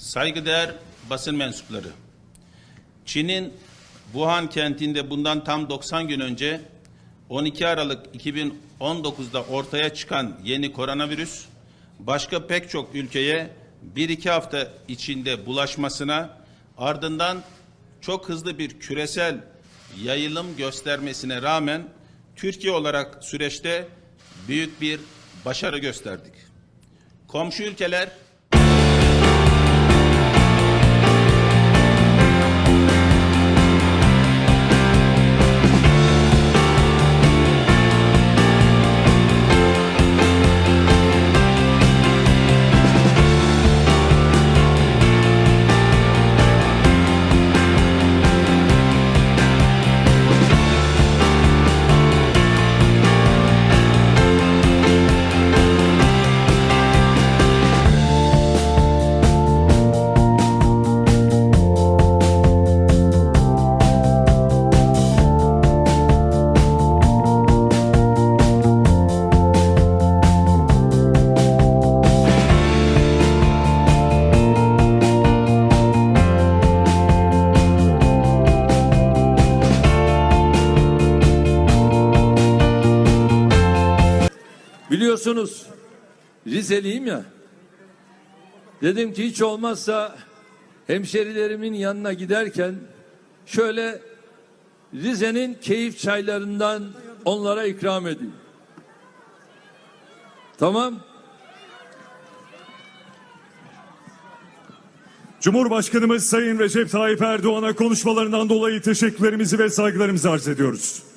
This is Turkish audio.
Saygıdeğer basın mensupları. Çin'in Wuhan kentinde bundan tam 90 gün önce 12 Aralık 2019'da ortaya çıkan yeni koronavirüs başka pek çok ülkeye bir iki hafta içinde bulaşmasına ardından çok hızlı bir küresel yayılım göstermesine rağmen Türkiye olarak süreçte büyük bir başarı gösterdik. Komşu ülkeler Biliyorsunuz Rizeliyim ya. Dedim ki hiç olmazsa hemşerilerimin yanına giderken şöyle Rize'nin keyif çaylarından onlara ikram edeyim. Tamam. Cumhurbaşkanımız Sayın Recep Tayyip Erdoğan'a konuşmalarından dolayı teşekkürlerimizi ve saygılarımızı arz ediyoruz.